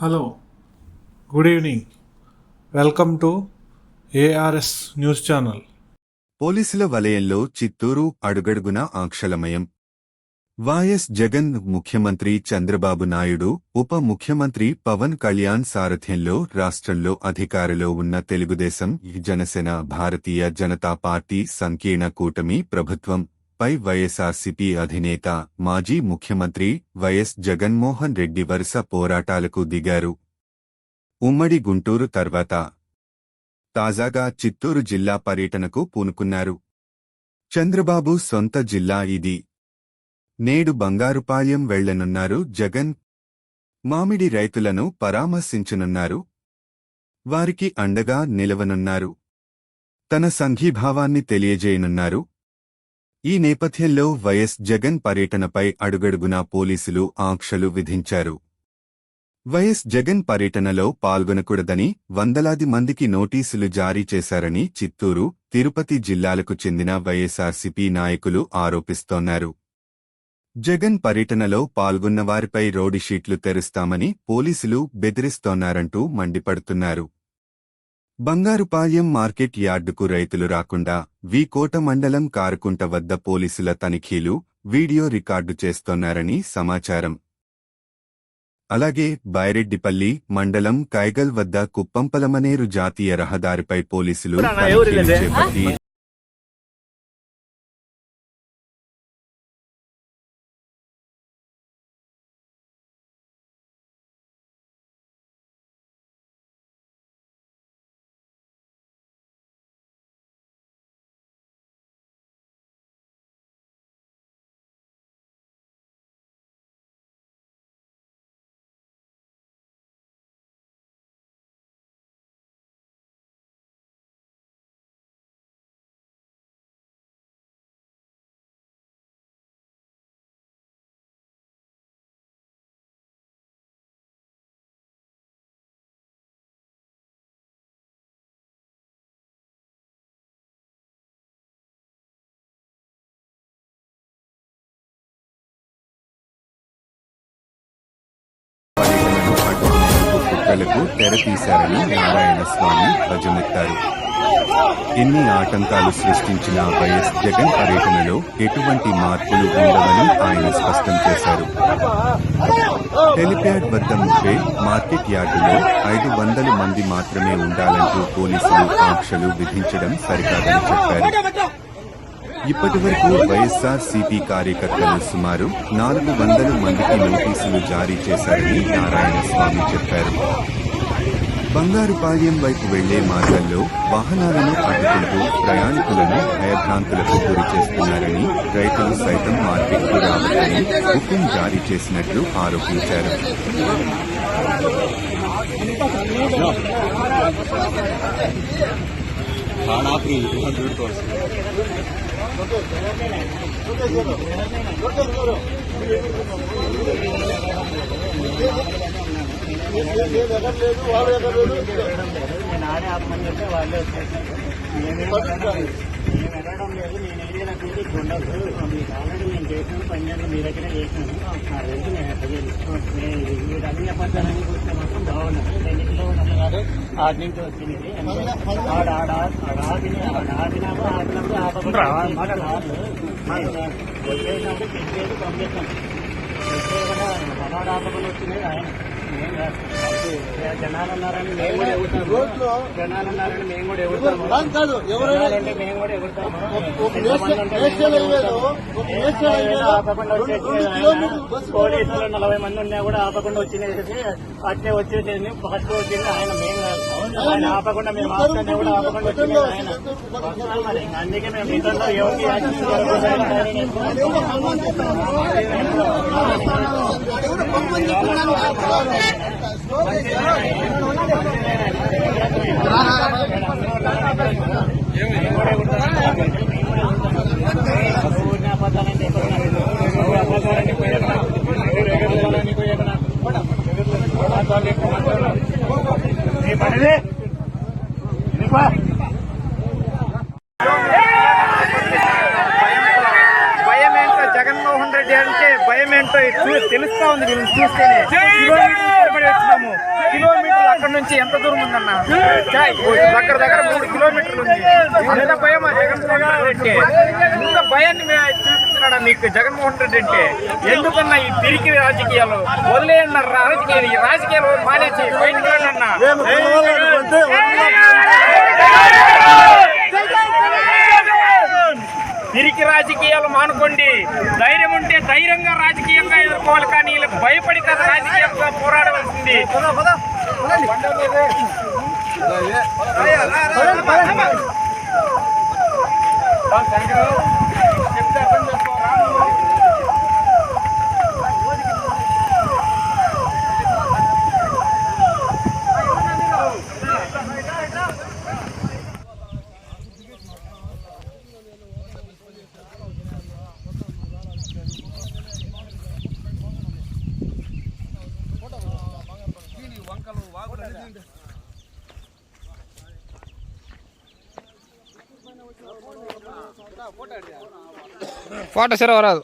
Hello good evening. Welcome to ARS news channel. పోలీసుల వలయంలో చిత్తూరు అడుగడుగున ఆంక్షలమయం. వైఎస్ జగన్ ముఖ్యమంత్రి చంద్రబాబు నాయుడు ఉప ముఖ్యమంత్రి పవన్ కళ్యాణ్ సారథ్యంలో రాష్ట్రంలో అధికారిలో ఉన్న తెలుగుదేశం జనసేన భారతీయ జనతా పార్టీ సంకీర్ణ కూటమి ప్రభుత్వం. పై వైఎస్ఆర్సీపీ అధినేత మాజీ ముఖ్యమంత్రి వైఎస్ జగన్మోహన్ రెడ్డి వరుస పోరాటాలకు దిగారు. ఉమ్మడి గుంటూరు తర్వాత తాజాగా చిత్తూరు జిల్లా పర్యటనకు పూనుకున్నారు. చంద్రబాబు సొంత జిల్లా ఇది. నేడు బంగారుపాయం వెళ్ళనున్నారు జగన్. మామిడి రైతులను పరామర్శించనున్నారు. వారికి అండగా నిలవనున్నారు. తన సంఘీభావాన్ని తెలియజేయనున్నారు. ఈ నేపథ్యంలో వైఎస్ జగన్ పర్యటనపై అడుగడుగునా పోలీసులు ఆంక్షలు విధించారు. వైఎస్ జగన్ పర్యటనలో పాల్గొనకూడదని వందలాది మందికి నోటీసులు జారీ చేశారని చిత్తూరు తిరుపతి జిల్లాలకు చెందిన వైఎస్ఆర్సీపీ నాయకులు ఆరోపిస్తోన్నారు. జగన్ పర్యటనలో పాల్గొన్న వారిపై రోడ్డుషీట్లు తెరుస్తామని పోలీసులు బెదిరిస్తోన్నారంటూ మండిపడుతున్నారు. బంగారుపాళ్యం మార్కెట్ యార్డుకు రైతులు రాకుండా వీకోట మండలం కారుకుంట వద్ద పోలీసుల తనిఖీలు వీడియో రికార్డు చేస్తోన్నారని సమాచారం. అలాగే బైరెడ్డిపల్లి మండలం కైగల్ వద్ద కుప్పంపలమనేరు జాతీయ రహదారిపై పోలీసులు తనిఖీలు చేపట్టి పర్యటనను అడ్డుకునేందుకు తెరతీశారని నారాయణస్వామి ధ్వజమెత్తారు. ఎన్ని ఆటంకాలు సృష్టించిన వైఎస్ జగన్ పర్యటనలో ఎటువంటి మార్పులు ఉండవని ఆయన స్పష్టం చేశారు. హెలిప్యాడ్ వద్ద ముప్పే మార్కెట్ యార్డులో ఐదు వందల మంది మాత్రమే ఉండాలంటూ పోలీసులు ఆంక్షలు విధించడం సరికాదని చెప్పారు. ఇప్పటివరకు వైఎస్ఆర్ సిపి కార్యకర్తలు సుమారు నాలుగు వందల మందికి నోటీసులు జారీ చేశారని నారాయణస్వామి చెప్పారు. బంగారుపాలెం వైపు వెళ్ళే మార్గంలో వాహనాలను అడ్డుకుంటూ ప్రయాణికులను భయభ్రాంతులకు గురి చేస్తున్నారని రైతులు సైతం మార్కెట్కు రావాలని హుకుం జారీ చేసినట్లు ఆరోపించారు. నానే ఆపమని చెప్తే వాళ్ళే వచ్చేసారు. నేను వెళ్ళడం లేదు. నేను చూసి ఉండదు మీకు ఆల్రెడీ నేను చేసాను పన్నెండు మీ దగ్గర చేసాను నా రెండు నేను మీరు అన్ని అబద్ధాలన్నీ చూస్తే మాత్రం బాగున్నారు రెండు కిలోమీటర్లు కాదు ఆడి నుంచి వచ్చింది. ఆడ ఆడ ఆడ ఆపిన ఆడ ఆపినాము ఆపినప్పుడు ఆపకుండా వచ్చేసినప్పుడు చెక్ చేసి పంపిస్తాం చెక్ ఆపకుండా వచ్చినాయి. జనాలు ఉన్నారని మేము కూడా జనాలు ఉన్నారని మేము కూడా కాదు మేము కూడా ఆపకుండా వచ్చేసి పోలీసులు నలభై మంది ఉన్నా కూడా ఆపకుండా వచ్చినేసి అట్లే వచ్చేసేది ఫస్ట్ వచ్చింది ఆయన మేము. ఆయన ఆపకుండా మేము ఆపుతానే కూడా ఆపకుండా వచ్చింది ఆయన. అందుకే మేము ఇతరులు ఎవరికి పనిదే తెలుస్తా ఉంది వీళ్ళని చూస్తేనే. కిలోమీటర్లు తరబడి వచ్చినాము నుంచి ఎంత దూరం ఉందన్న? చాయ్, దగ్గర దగ్గర మూడు కిలోమీటర్లు ఉంది. భయమా జగన్మోహన్ రెడ్డి అంటే. ఇంత భయాన్ని మే- చూపిస్తున్నాడా మీకు జగన్మోహన్ రెడ్డి అంటే? ఎందుకన్నా ఈ తిరిగి రాజకీయాలు? వదిలేయన్న రాజకీయాలు ఈ రాజకీయాలు మానేసి బయటికి అన్న. తిరిగి రాజకీయాలు మానుకోండి? ధైర్యం ఉంటే ధైర్యంగా రాజకీయంగా ఎదుర్కోవాలి కానీ వీళ్ళకి భయపడి కదా రాజకీయంగా పోరాడవలసింది. చెప్తే ஃபோட்டோ சரியாக வராது.